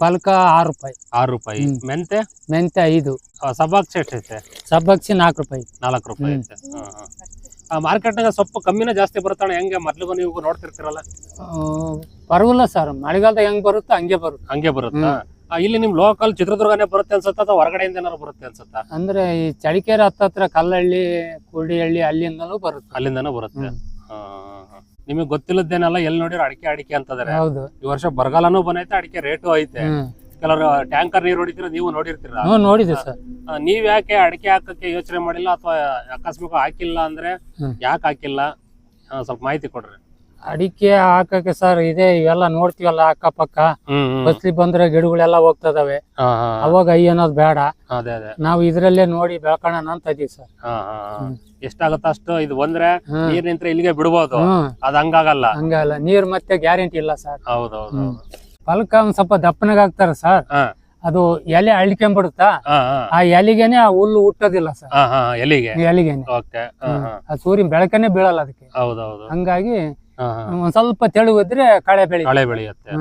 ಹಾ ಆರು ರೂಪಾಯಿ. ಆರು ರೂಪಾಯಿ. ಮೆಂತೆ ಮೆಂತೆ ಐದು. ಸಬ್ಬಕ್ಷಿ ಎಷ್ಟೈತೆ ಸಬ್ಬಾಕ್ಷಿ ನಾಲ್ಕು ರೂಪಾಯಿ. ನಾಲ್ಕು ರೂಪಾಯಿ. ಐತೆ. ಮಾರ್ಕೆಟ್ನಾಗ ಸೊಪ್ಪು ಕಮ್ಮಿನ ಜಾಸ್ತಿ ಬರುತ್ತಾಣ ಹೆಂಗೆ ಮೊದ್ಲಿಗೂ ನೀವು ನೋಡ್ತಿರ್ತೀರಲ್ಲ? ಆ, ಪರವಾಗಿಲ್ಲ ಸರ್. ಮಳೆಗಾಲದಾಗ ಹೆಂಗ್ ಬರುತ್ತೋ ಹಂಗೆ ಬರುತ್ತೆ. ಹಂಗೆ ಬರುತ್ತಾ? ಇಲ್ಲಿ ನಿಮ್ ಲೋಕಲ್ ಚಿತ್ರದುರ್ಗನೇ ಬರುತ್ತೆ ಅನ್ಸುತ್ತಾ ಅಥವಾ ಹೊರಗಡೆಯಿಂದ ಏನಾದ್ರು ಬರುತ್ತೆ ಅನ್ಸುತ್ತಾ? ಅಂದ್ರೆ ಈ ಚಳಿಕೆರೆ ಹತ್ತತ್ರ ಕಲ್ಲಹಳ್ಳಿ ಕುಡಿಹಳ್ಳಿ ಅಲ್ಲಿಂದನೂ ಬರುತ್ತೆ. ಅಲ್ಲಿಂದನೂ ಬರುತ್ತೆ. ನಿಮಗೆ ಗೊತ್ತಿಲ್ಲದೇನಲ್ಲ ಎಲ್ಲಿ ನೋಡಿರ ಅಡಿಕೆ ಅಡಿಕೆ ಅಂತಂದ್ರೆ. ಹೌದು. ಈ ವರ್ಷ ಬರಗಾಲನೂ ಬಂದೈತೆ ಅಡಿಕೆ ರೇಟು ಐತೆ. ಕೆಲವರು ಟ್ಯಾಂಕರ್ ನೀರು ಹೊಡಿತೀರ ನೀವು ನೋಡಿರ್ತೀರ? ನೋಡಿದೆ ಸರ್. ಆ, ನೀವ್ ಯಾಕೆ ಅಡಿಕೆ ಹಾಕಕ್ಕೆ ಯೋಚನೆ ಮಾಡಿಲ್ಲ ಅಥವಾ ಅಕಸ್ಮಾತ್ ಹಾಕಿಲ್ಲ ಅಂದ್ರೆ ಹ್ಮ್. ಯಾಕೆ ಹಾಕಿಲ್ಲ? ಆ, ಸ್ವಲ್ಪ ಮಾಹಿತಿ ಕೊಡ್ರಿ. ಅಡಿಕೆ ಹಾಕಕ್ಕೆ ಸರ್ ಇದೆ ಇವೆಲ್ಲ ನೋಡ್ತೀವಲ್ಲ ಅಕ್ಕಪಕ್ಕ. ಬಸ್ಲಿ ಬಂದ್ರೆ ಗಿಡಗಳೆಲ್ಲ ಹೋಗ್ತದವೆ. ಅವಾಗ ಐ ಅನ್ನೋದು ಬೇಡ. ಅದೇ ಅದೇ. ನಾವು ಇದ್ರಲ್ಲೇ ನೋಡಿ ಬೆಳ್ಕೊಳ್ಳೋಣ ಅಂತ ಇದೀವಿ ಸರ್. ಹಾ ಹಾ ಹಾ. ಹ್ಮ್. ಎಷ್ಟಾಗತ್ತ ಅಷ್ಟು ಇದು ಬಂದ್ರೆ ನೀರ್ ನಿಂತ್ರೆ ಇಲ್ಲಿಗೆ ಬಿಡ್ಬೋದು. ಹ್ಮ್ ಅದ್ ಹಂಗಾಗಲ್ಲ. ಹಂಗಲ್ಲ. ನೀರ್ ಮತ್ತೆ ಗ್ಯಾರಂಟಿ ಇಲ್ಲ ಸರ್ ಹೌದೌದು. ಪಲ್ಕ ಒಂದ್ ಸ್ವಲ್ಪ ದಪ್ಪನಾಗ ಹಾಕ್ತಾರ ಸರ್. ಅದು ಎಲೆ ಅಳ್ಕೊಂಡ್ಬಿಡುತ್ತಾ ಆ ಎಲೆಗೇನೆ ಆ ಹುಲ್ಲು ಹುಟ್ಟೋದಿಲ್ಲ ಸರ್ ಎಲೆಗೆ. ಎಲಿಗೆನೆ. ಆ ಸೂರ್ಯನ ಬೆಳಕನೆ ಬೀಳಲ್ಲ ಅದಕ್ಕೆ. ಹೌದೌದು. ಹಂಗಾಗಿ ಒಂದ್ ಸ್ವಲ್ಪ ತೆಳುವಿದ್ರೆ ಕಳೆ ಬೆಳಿ ಕಳೆ ಬೆಳೆಯುತ್ತೆ.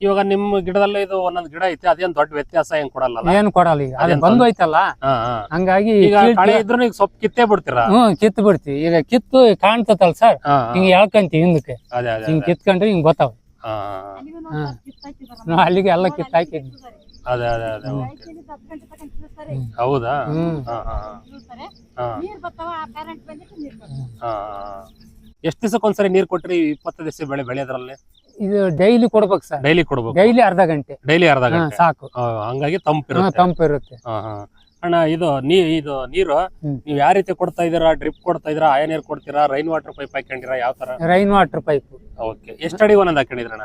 ಇವಾಗ ನಿಮ್ ಗಿಡದಲ್ಲಿ ಇದು ಒಂದೊಂದ್ ಗಿಡ ಐತೆ ಅದೇನ್ ದೊಡ್ಡ ವ್ಯತ್ಯಾಸ ಏನ್ ಕೊಡಲ್ಲ ಏನ್ ಕೊಡಲ್ಲ ಈಗ. ಅದು ಬಂದು ಹಾ ಹಂಗಾಗಿ ಈಗ ಕಳೆ ಇದ್ರು ಈಗ ಸ್ವಲ್ಪ ಕಿತ್ತೇ ಬಿಡ್ತೀರಾ? ಹ್ಮ್ ಕಿತ್ತು ಬಿಡ್ತೀವಿ. ಈಗ ಕಿತ್ತು ಕಾಣ್ತತಲ್ ಸರ್ ಹಿಂಗ ಹಾ. ಹಿಂಗ್ ಎಳ್ಕಂತೀವಿ ಹಿಂದಕ್ಕೆ. ಅದೇ ಅದೇ ಹಿಂಗ್. ಕಿತ್ಕೊಂಡ್ರೆ ಹಿಂಗ್ ಗೊತ್ತಾವ್. ಅಲ್ಲಿಗೂ ಎಲ್ಲ ಕಿತ್ತಾಕಿದ್ವಿ ಅದೇ ಅದೇ ಅದೇ. ಹೌದಾ? ಎಷ್ಟು ದಿವಸಕ್ಕೊಂದ್ಸರಿ ನೀರ್ ಕೊಟ್ರಿ ಇಪ್ಪತ್ತು ದಿವಸ ಬೆಳೆ ಬೆಳೆಯೋದ್ರಲ್ಲಿ? ಇದು ಡೈಲಿ ಕೊಡ್ಬೇಕು ಸರ್. ಡೈಲಿ ಕೊಡ್ಬೇಕು. ಡೈಲಿ ಅರ್ಧ ಗಂಟೆ. ಡೈಲಿ ಅರ್ಧ ಗಂಟೆ. ಸಾಕು. ಹಂಗಾಗಿ ತಂಪ ತಂಪಿರುತ್ತೆ ತಂಪಿರುತ್ತೆ ಅಣ್ಣ ಇದು ನೀ ಇದು ನೀರು ನೀವು ಯಾವ ರೀತಿ ಕೊಡ್ತಾ ಇದೀರಾ ಡ್ರಿಪ್ ಕೊಡ್ತಾ ಇದೀರಾ ಆಯ ನೀರ್ ಕೊಡ್ತೀರಾ? ರೈನ್ ವಾಟರ್ ಪೈಪ್ ಹಾಕೊಂಡಿರಾ ಯಾವ ತರ ರೈನ್ ವಾಟರ್ ಪೈಪ್. ಓಕೆ. ಎಷ್ಟು ಅಡಿ ಒಂದೊಂದು ಹಾಕೊಂಡಿದ್ರಣ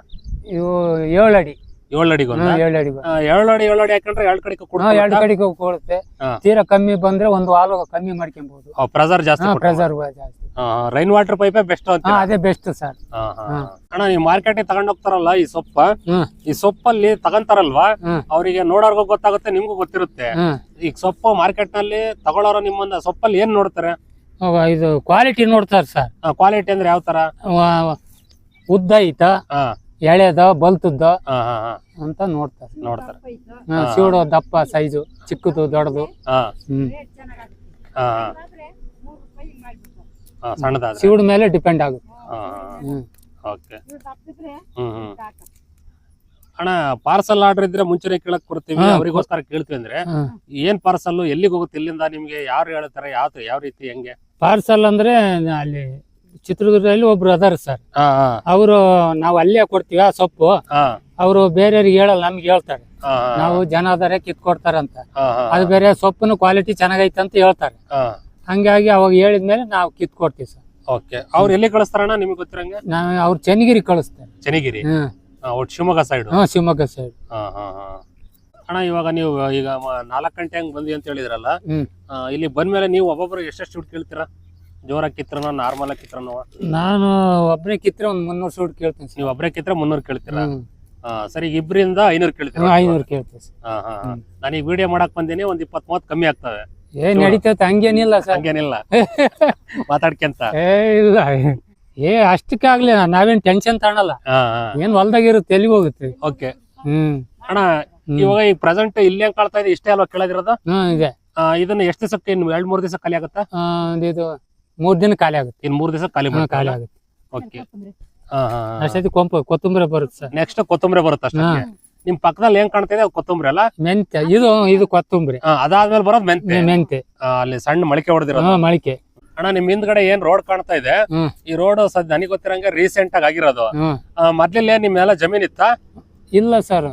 ಇವು ಏಳು ಅಡಿ. ಏಳು ಅಡಿಗೆ ಹಾ, ಏಳು ಅಡಿ ಏಳು ಅಡಿ ಏಳು ಅಡಿ ಹಾಕೊಂಡ್ರೆ ಎರಡು ಕಡೆಗೆ ಹಾ ಎರಡು ಕಡೆಗೆ ಕೊಡುತ್ತೆ. ತೀರಾ ಕಮ್ಮಿ ಬಂದ್ರೆ ಒಂದು ಹಾಲು ಕಮ್ಮಿ ಮಾಡ್ಕೊಬಹುದು ಪ್ರೆಸರ್ ಜಾಸ್ತಿ ಪ್ರೆಸರ್ ಜಾಸ್ತಿ. ರೈನ್ ವಾಟರ್ ಪೈಪೇ ಬೆಸ್ಟ್ ಅಂತ ಹಾ ಅದೇ ಬೆಸ್ಟ್ ಸರ್ ಹಾ, ಹಾ, ಹಾ. ಅಣ್ಣ ನೀವು ಮಾರ್ಕೆಟ್ ತಗೊಂಡ್ ಹೋಗ್ತಾರಲ್ಲ ಈ ಸೊಪ್ಪ? ಹ್ಮ್. ಈ ಸೊಪ್ಪಲ್ಲಿ ತಗೊಂತಾರಲ್ವಾ? ಹ್ಮ್. ಅವರಿಗೆ ನೋಡೋರ್ಗೂ ಗೊತ್ತಾಗುತ್ತೆ ನಿಮ್ಗೂ ಗೊತ್ತಿರುತ್ತೆ. ಹ್ಮ್. ಈಗ ಸೊಪ್ಪು ಮಾರ್ಕೆಟ್ನಲ್ಲಿ ತಗೊಳ್ಳೋರು ನಿಮ್ಮನ್ನ ಸೊಪ್ಪಲ್ಲಿ ಏನ್ ನೋಡ್ತಾರೆ? ಅವ ಇದು ಕ್ವಾಲಿಟಿ ನೋಡ್ತಾರೆ ಸರ್ ಕ್ವಾಲಿಟಿ ಅಂದ್ರೆ ಯಾವ ತರ? ಉದ್ದ ಐತ ಹಾ. ಎಳೆದ ಬಲ್ತದ್ದ ಹಾ ಹಾ ಹಾ. ಅಂತ ನೋಡ್ತಾರೆ. ನೋಡ್ತಾರೆ. ಸೀಡೋ ಹಾ, ದಪ್ಪ ಸೈಜು ಚಿಕ್ಕದು ದೊಡ್ಡದು. ಹಾ. ಹ್ಮ್. ಹಾ. ಸಣ್ಣದಾದ್ರೆ. ಸೀಡು ಮೇಲೆ ಡಿಪೆಂಡ್ ಆಗುತ್ತೆ. ಹ್ಮ್. ಓಕೆ. ಇವ್ರು ದಪ್ಪಿದ್ರೆ ಹ್ಮ್ ಹ್ಮ್. ಅಣ್ಣ ಪಾರ್ಸಲ್ ಆರ್ಡರ್ ಇದ್ರೆ ಮುಂಚೆನೆ ಕೇಳಕ್ ಕೊಡ್ತೀವಿ ಹಾ. ಅವರಿಗೋಸ್ಕರ ಕೇಳ್ತೀವಿ ಅಂದ್ರೆ. ಏನ್ ಪಾರ್ಸಲ್ ಎಲ್ಲಿಗೆ ಹೋಗುತ್ತೆ ಇಲ್ಲಿಂದ ನಿಮ್ಗೆ ಯಾರು ಹೇಳ್ತಾರೆ ಯಾವ ಯಾವ ರೀತಿ ಹೆಂಗೆ? ಪಾರ್ಸಲ್ ಅಂದ್ರೆ ಅಲ್ಲಿ ಚಿತ್ರದುರ್ಗದಲ್ಲಿ ಒಬ್ರು ಅದಾರ ಸರ್. ಹಾ ಹಾ ಅವರು ನಾವು ಅಲ್ಲೇ ಕೊಡ್ತೀವಿ ಆ ಸೊಪ್ಪು. ಹಾ ಅವರು ಬೇರೆಯವ್ರಿಗೆ ಹೇಳಲ್ಲ ನಮ್ಗೆ ಹೇಳ್ತಾರೆ. ಹಾ ನಾವು ಜನ ಅದಾರೆ ಕಿತ್ಕೊಡ್ತಾರಂತ. ಹಾ ಹಾ ಅದು ಬೇರೆ ಸೊಪ್ಪುನು ಕ್ವಾಲಿಟಿ ಚೆನ್ನಾಗೈತೆ ಅಂತ ಹೇಳ್ತಾರೆ. ಹಾ ಹಂಗಾಗಿ ಅವಾಗ ಹೇಳಿದ್ಮೇಲೆ ನಾವು ಕಿತ್ಕೊಡ್ತೀವಿ ಸರ್. ಓಕೆ ಅವ್ರು ಎಲ್ಲಿ ಕಳಿಸ್ತಾರಣ್ಣ ನಿಮ್ಗೆ ಗೊತ್ತಿರಂಗ? ನಾವು ಅವ್ರು ಚನ್ನಗಿರಿ ಕಳಿಸ್ತಾರೆ ಚನ್ನಗಿರಿ? ಹ್ಮ್ ಒಟ್ಟು ಶಿವಮೊಗ್ಗ ಸೈಡ್ ಹಾ ಶಿವಮೊಗ್ಗ ಸೈಡ್ ಹಾ ಹಾ ಹಾ. ಅಣ್ಣ ಇವಾಗ ನೀವು ಈಗ ಮ- ನಾಲ್ಕು ಗಂಟೆ ಹಂಗ್ ಬಂದ್ವಿ ಅಂತ ಹೇಳಿದ್ರಲ್ಲ ಹ್ಮ್. ಆ, ಇಲ್ಲಿ ಬಂದ್ಮೇಲೆ ನೀವು ಒಬ್ಬೊಬ್ರು ಎಷ್ಟೆಷ್ಟು ದುಡ್ಡು ಕೇಳ್ತೀರಾ? ಜೋರಾಗಿ ಕಿತ್ರನ ನಾರ್ಮಲ್ ಆಗಿ ಕಿತ್ರನೋ ನಾನು ಒಬ್ಬನೇ ಕಿತ್ರೆ ಒಂದ್ ಮುನ್ನೂರು ಸೂಟ್ ಕೇಳ್ತೀನಿ ಸರ್. ನೀವು ಒಬ್ಬರೇ ಕಿತ್ರ ಮುನ್ನೂರು ಕೇಳ್ತೀರಾ? ಹ್ಮ್. ಹಾ ಸರಿ ಇಬ್ರಿಂದ ಐನೂರು ಕೇಳ್ತೀರಾ? ಐನೂರು ಕೇಳ್ತೀವಿ ಸರ್. ಹಾ ಹಾ ಹ್ಮ್. ಈಗ ವಿಡಿಯೋ ಮಾಡಕ್ ಬಂದೀನಿ ಒಂದ್ ಇಪ್ಪತ್ ಮೂವತ್ ಕಮ್ಮಿ ಆಗ್ತವೆ. ಏನ್ ನಡೀತೈತೆ ಹಂಗೇನಿಲ್ಲ ಸರ್. ಹಂಗೇನಿಲ್ಲ. ಮಾತಾಡ್ಕೊಂತ. ಏ ಇಲ್ಲ. ಏ ಅಷ್ಟಕ್ಕಾಗ್ಲಿ ನಾವೇನ್ ಟೆನ್ಷನ್ ತಗೊಳಲ್ಲ. ಏನ್ ಹೊಲ್ದಾಗ ಇರುತ್ತೆ ಎಲ್ಲಿಗೆ ಹೋಗುತ್ತೆ. ಓಕೆ. ಹ್ಮ್. ಅಣ್ಣ ಇವಾಗ ಈಗ ಪ್ರೆಸೆಂಟ್ ಇಲ್ಲಿ ಹೆಂಗ್ ಕಾಳ್ತಾ ಇದೆ? ಇಷ್ಟೇ ಅಲ್ವಾ ಕೇಳದಿರೋದು? ಹ್ಮ್ ಇದೆ. ಆ, ಇದನ್ನ ಎಷ್ಟು ದಿವಸಕ್ಕೆ ಇನ್ನು ಎರಡ್ ಮೂರ್ ದಿವಸ ಖಾಲಿ ಆಗುತ್ತಾ? ಆ, ಒಂದ್ ಇದು ಮೂರ್ ದಿನ ಖಾಲಿ ಆಗುತ್ತೆ. ಇನ್ ಮೂರ್ ದಿವಸ ಖಾಲಿ ಹ್ಮ್, ಖಾಲಿ ಆಗುತ್ತೆ. ಓಕೆ. ಹಾ ಕೊಂಪ ಕೊತ್ತಂಬರಿ ಬರುತ್ತೆ ಸರ್. ನೆಕ್ಸ್ಟ್ ಕೊತ್ತಂಬರಿ ಬರುತ್ತೆ ಅಷ್ಟೇ. ನಿಮ್ ಪಕ್ಕದಲ್ಲಿ ಏನ್ ಕಾಣ್ತಾ ಇದೆ? ಅದು ಕೊತ್ತಂಬರಿ ಅಲ್ಲ? ಮೆಂತ್ಯ. ಇದು ಇದು ಕೊತ್ತಂಬರಿ. ಆ, ಅದಾದ್ಮೇಲೆ ಬರೋದು ಮೆಂತೆ ಮೆಂತೆ ಅಲ್ಲಿ ಸಣ್ಣ ಮೊಳಕೆ ಹೊಡೆದಿರೋದು. ಮಳಿಕೆ. ಅಣ್ಣ ನಿಮ್ ಹಿಂದ್ಗಡೆ ಏನ್ ರೋಡ್ ಕಾಣ್ತಾ ಇದೆ? ಹ್ಮ್. ಈ ರೋಡ್ ಸದ್ ನನಗೆ ಗೊತ್ತಿರಂಗ ರೀಸೆಂಟ್ ಆಗಿ ಆಗಿರೋದು. ಹ್ಮ್. ಆ, ಮೊದ್ಲೆಲ್ಲೇ ನಿಮ್ಮೆಲ್ಲ ಜಮೀನ್ ಇತ್ತ? ಇಲ್ಲ ಸರ್.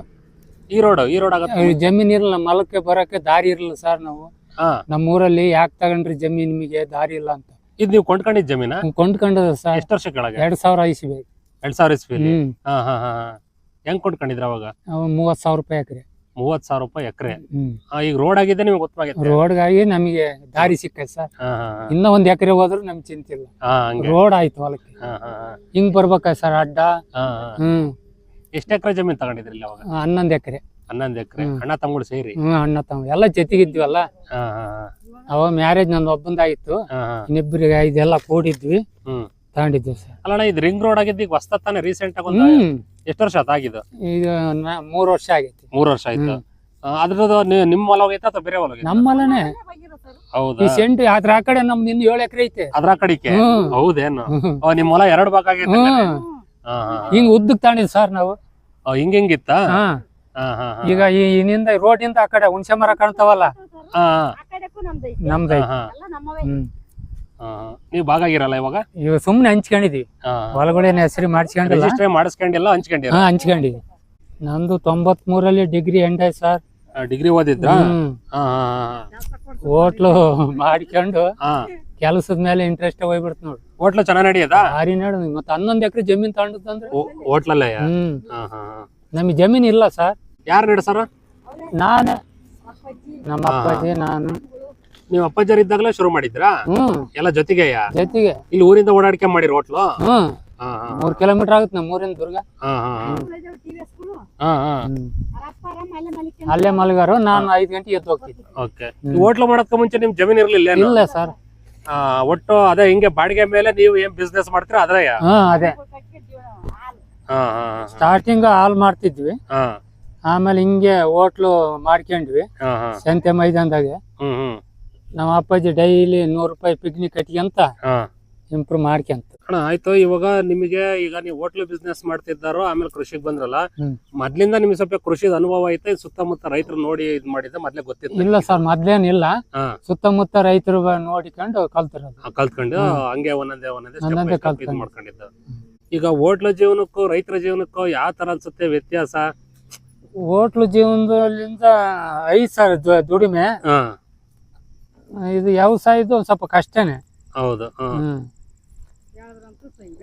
ಈ ರೋಡ್ ಈ ರೋಡ್ ಆಗತ್ತೆ. ಜಮೀನ್ ಇರಲ್ಲ. ಮಲಕ್ಕೆ ಬರಕ್ಕೆ ದಾರಿ ಇರಲ್ಲ ಸರ್ ನಾವು. ಹಾ. ನಮ್ಮ ಊರಲ್ಲಿ ಯಾಕೆ ತಗೊಂಡ್ರಿ ಜಮೀನ್ ನಿಮಗೆ? ದಾರಿ ಇಲ್ಲ ಅಂತ. ಇದು ನೀವು ಕೊಂಡ್ಕೊಂಡಿದ್ ಜಮೀನ? ಕೊಂಡ್ಕೊಂಡದ ಸರ್. ಎಷ್ಟು ವರ್ಷ ಕೆಳಗೆ? ಎರಡ್ ಸಾವಿರ ಐಸ್ವಿ ಎರಡ್ ಸಾವಿರ ಇಸ್ವಿಲಿ? ಹ್ಮ್. ಹಾ ಹಾ ಹಾ ಹಾ. ಹೆಂಗ್ ಕೊಂಡ್ಕೊಂಡಿದ್ರ ಅವಾಗ? ಅವ ಮೂವತ್ ಸಾವಿರ ರೂಪಾಯಿ ಎಕರೆ. ಮೂವತ್ ಸಾವಿರ ರೂಪಾಯಿ ಎಕರೆ. ಹ್ಮ್. ಈಗ ರೋಡ್ ಆಗಿದೆ ನಿಮ್ಗೆ ರೋಡ್ ಆಗಿ ನಮಗೆ ದಾರಿ ಸಿಕ್ಕ ಸರ್. ಇನ್ನ ಒಂದ್ ಎಕರೆ ಹೋದ್ರು ನಮ್ಗೆ ಚಿಂತಿಲ್ಲ ರೋಡ್ ಆಯ್ತು ಹೊಲಕ್ಕೆ. ಹಿಂಗ್ ಬರ್ಬೇಕ ಸರ್ ಅಡ್ಡ. ಹ್ಮ್. ಎಷ್ಟ್ ಎಕರೆ ಜಮೀನ್ ತಗೊಂಡಿದ್ರಿ ಅವಾಗ? ಹನ್ನೊಂದ್ ಎಕರೆ. ಹನ್ನೊಂದ್ ಎಕರೆ. ಅಣ್ಣ ತಮ್ಮಗಳು ಸೇರಿ? ಹ್ಮ್ ಅಣ್ಣ ತಮ್ಮ ಎಲ್ಲ ಜೊತೆಗಿದ್ವಲ್ಲ. ಅವ ಮ್ಯಾರೇಜ್ ನಂದು ಒಬ್ಬಂದಾಗಿತ್ತು. ಇನ್ನಿಬ್ಬರಿಗೆ ಇದೆಲ್ಲ ಕೂಡಿದ್ವಿ. ಹ್ಮ್. ತಗೊಂಡಿದ್ವಿ ಸರ್. ಅಲ್ಲಣ್ಣ ಇದು ರಿಂಗ್ ರೋಡ್ ಆಗಿದ್ದು ಈಗ ಹೊಸ್ತ ತಾನೆ ರೀಸೆಂಟ್ ಆಗಿ ಒಂದು ಹ್ಮ್. ಎಷ್ಟು ವರ್ಷ ಆತ ಆಗಿದ್ದು? ಈಗ ನ- ಮೂರ್ ವರ್ಷ ಆಗೈತಿ. ಮೂರ್ ವರ್ಷ ಆಯ್ತು? ಹ್ಮ್. ಅದ್ರದ್ದು ನಿ- ನಿಮ್ಮ ಹೊಲ ಹೋಗೈತಾ ಅಥವಾ ಬೇರೆ ಹೊಲ ಹೋಗೈತಾ? ನಮ್ಮಲ್ಲನೆ. ಹೌದಾ? ಈ ಸೆಂಟ್ ಅದ್ರ ಆ ಕಡೆ ನಮ್ದು ಇನ್ನು ಏಳು ಎಕರೆ ಐತೆ. ಅದ್ರ ಕಡಿಕೆ ಹ್ಮ್. ಹೌದೇನು? ಹ್ಮ್. ಓ, ನಿಮ್ ಹೊಲ ಎರಡು ಭಾಗ ಆಗೈತೆ ಹ್ಮ್. ಹಿಂಗ್ ಉದ್ದಕ್ ತಾಣಿದ್ ಸರ್ ನಾವು. ಹಿಂಗ ಹಿಂಗ್ ಹಿಂಗಿತ್ತ? ಹಾ. ಈಗ ಈ ಇನ್ನಿಂದ ರೋಡಿಂದ ಆ ಕಡೆ ಹುಣಸೆ ಮರ ಕಾಣ್ತಾವಲ್ಲ? ಹಾ ಹಾ. ಆ ಕಡೆಕ್ಕೂ ನಮ್ದು ಐತೆ. ನಮ್ದು ಹಾ, ಹಾ. ಎಲ್ಲ ನಮ್ಮವೇ. ಹ್ಮ್. ನೀವ್ ಭಾಗ ಆಗಿರಲ್ಲ ಇವಾಗ ಸುಮ್ಮನೆ ಹಂಚ್ಕೊಂಡಿದೀವಿ ಒಳಗಡೆ ಹೆಸರು ಮಾಡಿಸ್ಕೊಂಡಿಲ್ಲ. ರಿಜಿಸ್ಟ್ರೇ ಮಾಡಿಸ್ಕೊಂಡಿಲ್ಲ ಹಂಚ್ಕೊಂಡಿರ ಹಾ ಹಂಚ್ಕೊಂಡಿವಿ ನಂದು ತೊಂಬತ್ ಮೂರಲ್ಲಿ ಡಿಗ್ರಿ ಎಂಡ್ ಆಯ್ತು ಸರ್. ಡಿಗ್ರಿ ಓದಿದ್ರ? ಹೋಟ್ಲು ಮಾಡ್ಕೊಂಡು ಕೆಲಸದ ಮೇಲೆ ಇಂಟ್ರೆಸ್ಟ್ ಹೋಗ್ಬಿಡ್ತು ನೋಡಿ. ಹೋಟ್ಲು ಚೆನ್ನಾಗ್ ನಡೆಯದ? ಹಾರಿ ನೋಡು. ಮತ್ತೆ ಹನ್ನೊಂದ್ ಎಕರೆ ಜಮೀನ್ ತಗೊಂಡದಂದ್ರೆ ಹೋಟ್ಲಲ್ಲೇ? ಹ್ಮ್. ಹಾ ಹಾ ಹಾ. ನಮಗೆ ಜಮೀನ್ ಇಲ್ಲ ಸರ್. ಯಾರು ನಡೆಸಾರ? ನಾನು. ನಮ್ಮ ಅಪ್ಪಾಜಿ ನಾನು. ನೀವ್ ಅಪ್ಪಾಜರ್ ಇದ್ದಾಗಲೇ ಶುರು ಮಾಡಿದ್ರಾ ಹ್ಮ್. ಎಲ್ಲ ಜೊತೆಗೆಯ? ಜೊತೆಗೆ. ಇಲ್ಲಿ ಊರಿಂದ ಓಡಾಡ್ಕೆ ಮಾಡಿರಿ ಹೋಟ್ಲು? ಹ್ಮ್. ಹಾ ಹಾ. ಮೂರ್ ಕಿಲೋಮೀಟರ್ ಆಗುತ್ತೆ ನಮ್ಮ ಊರಿಂದ ದುರ್ಗ. ಹಾ ಹಾ ಅಲ್ಲೇ ಮಲ್ಗಾರು ನಾನು ಐದ್ ಗಂಟೆ ಎದ್ದು ಹೋಗ್ತಿದ್ದೆ ಓಕೆ. ಹೋಟ್ಲು ಮಾಡೋದಕ್ಕ ಮುಂಚೆ ನಿಮ್ ಜಮೀನ್ ಇರ್ಲಿಲ್ಲ ಏನು? ಇಲ್ಲ ಸರ್. ಆ, ಒಟ್ಟು ಅದೇ ಹಿಂಗೆ ಬಾಡಿಗೆ ಮೇಲೆ ನೀವು ಏನ್ ಬಿಸ್ನೆಸ್ ಮಾಡ್ತೀರಾ ಅದ್ರ? ಹಾ ಅದೇ. ಕಟ್ಗೆ ಹಾ ಹಾ. ಸ್ಟಾರ್ಟಿಂಗ್ ಹಾಲ್ ಮಾಡ್ತಿದ್ವಿ. ಹಾ. ಆಮೇಲೆ ಹಿಂಗೆ ಹೋಟ್ಲು ಮಾಡ್ಕೊಂಡ್ವಿ. ಹಾ ಹಾ. ಸಂತೆ ಮೈದಾನದಾಗೆ. ಹ್ಮ್ ಹ್ಮ್. ನಮ್ಮ ಅಪ್ಪಾಜಿ ಡೈಲಿ ನೂರು ರೂಪಾಯಿ ಪಿಕ್ನಿಕ್ ಕಟ್ಕೊಂತ ಹಾ. ಇಂಪ್ರೂವ್ ಮಾಡ್ಕೊಂತ ಅಣ್ಣ ಆಯ್ತು ಇವಾಗ ನಿಮಗೆ ಈಗ ನೀವು ಹೋಟ್ಲು ಬಿಸ್ನೆಸ್ ಮಾಡ್ತಿದ್ದಾರೋ ಆಮೇಲೆ ಕೃಷಿಗೆ ಬಂದ್ರಲ್ಲ ಹ್ಮ್. ಮೊದ್ಲಿಂದ ನಿಮ್ಗೆ ಸ್ವಲ್ಪ ಕೃಷಿದ ಅನುಭವ ಐತೆ ಸುತ್ತಮುತ್ತ ರೈತರು ನೋಡಿ ಇದ್ ಮಾಡಿದ್ರೆ ಮೊದ್ಲೇ ಗೊತ್ತಿತ್ತು ಇಲ್ಲ ಸರ್ ಮೊದ್ಲೇನಿಲ್ಲ ಹಾ. ಸುತ್ತಮುತ್ತ ರೈತರು ನೋಡಿಕೊಂಡು ಕಲ್ತಿರೋದು. ಆ, ಕಲ್ತ್ಕೊಂಡು ಹಂಗೆ ಒಂದೊಂದೇ ಒಂದೊಂದೇ step by step ಇದ್ ಕಲ್ತ್ಕೊಂಡು. ಮಾಡ್ಕೊಂಡಿದ್ದು. ಈಗ ಹೋಟ್ಲ ಜೀವನಕ್ಕೂ ರೈತರ ಜೀವನಕ್ಕೂ ಯಾವ ತರ ಅನ್ಸುತ್ತೆ ವ್ಯತ್ಯಾಸ? ಹೋಟ್ಲು ಜೀವನದಿಂದ ಐದು ಸಾವಿರ ದುಡಿಮೆ. ಹಾ. ಇದು ವ್ಯವಸಾಯದ್ದು ಸ್ವಲ್ಪ ಕಷ್ಟನೇ. ಹೌದು ಹಾ. ಹ್ಮ್.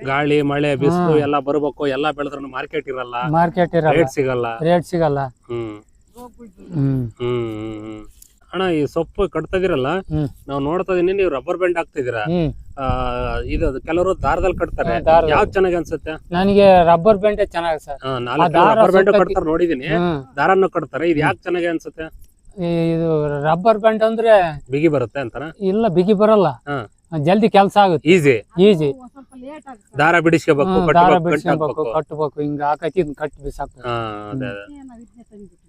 ಗಾಳಿ ಮಳೆ ಬಿಸಿಲು. ಎಲ್ಲ ಬರ್ಬೇಕು ಎಲ್ಲ ಬೆಳೆದ್ರು ಮಾರ್ಕೆಟ್ ಇರಲ್ಲ. ಮಾರ್ಕೆಟ್ ಇರಲ್ಲ. ರೇಟ್ ಸಿಗಲ್ಲ. ರೇಟ್ ಸಿಗಲ್ಲ. ಹ್ಮ್. ಹ್ಮ್. ಹ್ಮ್ ಹ್ಮ್, ಹ್ಮ್. ಅಣ್ಣ ಈ ಸೊಪ್ಪು ಕಟ್ತಾ ಇದೀರಲ್ಲ? ಹ್ಮ್. ನಾವು ನೋಡ್ತಾ ಇದೀನಿ ನೀವು ರಬ್ಬರ್ ಬ್ಯಾಂಡ್ ಹಾಕ್ತಿದ್ದೀರಾ? ಹ್ಮ್. ಆ, ಇದು ಕೆಲವರು ದಾರದಲ್ಲಿ ಕಟ್ತಾರೆ. ಹಾ, ದಾರದಲ್ಲಿ. ಯಾವ್ದು ಚೆನ್ನಾಗಿ ಅನ್ಸುತ್ತೆ? ನನಗೆ ರಬ್ಬರ್ ಬೆಂಡೆ ಚೆನ್ನಾಗಿ ಸರ್. ಆ, ನಾಲ್ಕು ದಾರ ರಬ್ಬರ್ ಬ್ಯಾಂಡ್ ಸುತ್ತಕ್ಕೆ- ಕಟ್ತಾರೆ ನೋಡಿದೀನಿ. ಹ್ಮ್. ದಾರನ್ನು ಕಟ್ತಾರೆ. ಇದು ಯಾಕೆ ಚೆನ್ನಾಗಿ ಅನ್ಸುತ್ತೆ? ಇದು ರಬ್ಬರ್ ಬ್ಯಾಂಡ್ ಅಂದ್ರೆ ಬಿಗಿ ಬರುತ್ತೆ ಅಂತಾರ ಇಲ್ಲ ಬಿಗಿ ಬರಲ್ಲ. ಹಾ. ಜಲ್ದಿ ಕೆಲಸ ಆಗುತ್ತೆ. ಈಸಿ ಈಜಿ ಸ್ವಲ್ಪ ಲೇಟ್ ಆಗುತ್ತೆ ದಾರ ಬಿಡಿಸ್ಕೋಬೇಕು ದಾರ ಕಟ್ಟಬೇಕು ಗಂಟು ಬಿಡಿಸ್ಕೊಬೇಕು ಹಾಕ್ಬೇಕು ಕಟ್ಟಬೇಕು ಹಿಂಗ ಹಾಕೈತಿ ಇದನ್ನ ಕಟ್ಟಿ ಹಾ ಅದೇ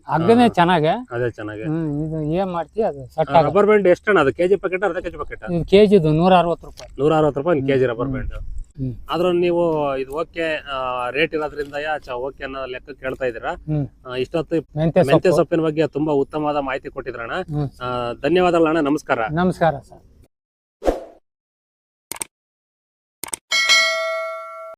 ಹಗ್ಗನೇ ಚೆನ್ನಾಗೆ. ಅದೇ ಚೆನ್ನಾಗಿ. ಹ್ಮ್ ಇದು ಏನ್ ಮಾಡ್ತಿ ಅದು ಸಟ್ ಆಗ ರಬ್ಬರ್ ಬ್ಯಾಂಡ್ ಎಷ್ಟಣ್ಣ ಅದು? ಕೆಜಿ ಪ್ಯಾಕೆಟ್ ಅರ್ಧ ಕೆಜಿ ಪ್ಯಾಕೆಟ್ ಇದು ಕೆಜಿದು ನೂರ ಅರವತ್ತು ರೂಪಾಯಿ. ನೂರ ಅರವತ್ತು ರೂಪಾಯಿ ಒಂದು ಕೆಜಿ ರಬ್ಬರ್ ಬ್ಯಾಂಡ್. ಆದ್ರೂ ನೀವು ಇದು ಓಕೆ ರೇಟ್ ಇರೋದ್ರಿಂದ ಓಕೆ ಅನ್ನೋ ಲೆಕ್ಕ ಕೇಳ್ತಾ ಇದೀರಾ ಇಷ್ಟೊತ್ತು ಮೆಂತೆ ಮೆಂತ್ಯ ಸೊಪ್ಪಿನ ಬಗ್ಗೆ ತುಂಬಾ ಉತ್ತಮವಾದ ಮಾಹಿತಿ ಕೊಟ್ಟಿದ್ರಣ್ಣ. ಧನ್ಯವಾದಗಳಣ್ಣ ನಮಸ್ಕಾರ. ನಮಸ್ಕಾರ ಸರ್.